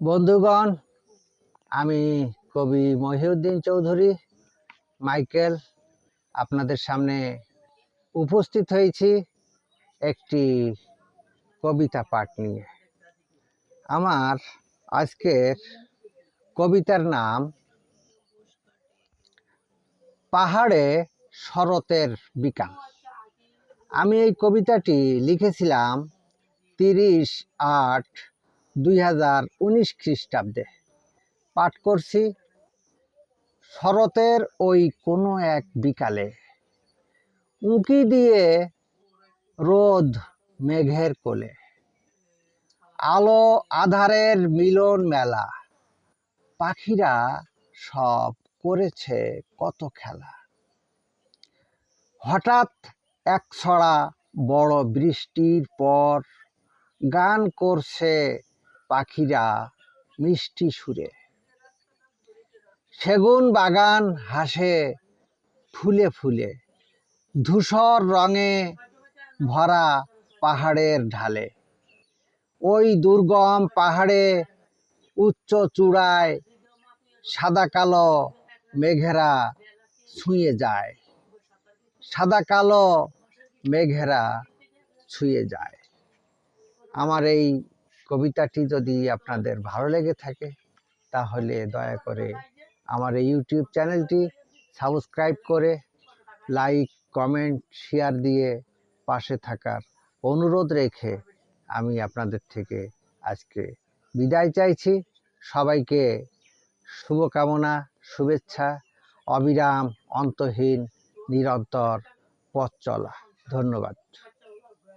বন্ধুগণ, আমি কবি মহিউদ্দিন চৌধুরী, মাইকেল আপনাদের সামনে উপস্থিত হয়েছি একটি কবিতা পাঠ নিয়ে। আমার আজকের কবিতার নাম, পাহাড়ে শরতের বিকাল। আমি এই কবিতাটি লিখেছিলাম তিরিশ আট দুই হাজার উনিশ খ্রিস্টাব্দে পাঠ করছি, শরতের ওই কোনো এক বিকালে। উঁকি দিয়ে রোদ মেঘের কোলে। আলো আধারের মিলন মেলা। পাখিরা সব করেছে কত খেলা। হঠাৎ এক ছড়া বড় বৃষ্টির পর গান করছে পাখিরা মিষ্টি সুরে। সেগুন বাগান হাসে ফুলে ফুলে, ধূসর রঙে ভরা পাহাড়ের ঢালে। ওই দুর্গম পাহাড়ে উচ্চ চূড়ায় সাদা কালো মেঘেরা ছুঁয়ে যায়। সাদা কালো মেঘেরা ছুঁয়ে যায়। আমার এই কবিতাটি যদি আপনাদের ভালো লেগে থাকে, তাহলে দয়া করে আমার এই ইউটিউব চ্যানেলটি সাবস্ক্রাইব করে লাইক, কমেন্ট, শেয়ার দিয়ে পাশে থাকার অনুরোধ রেখে আমি আপনাদের থেকে আজকে বিদায় চাইছি। সবাইকে শুভকামনা, শুভেচ্ছা, অবিরাম, অন্তহীন, নিরন্তর পথ চলা। ধন্যবাদ।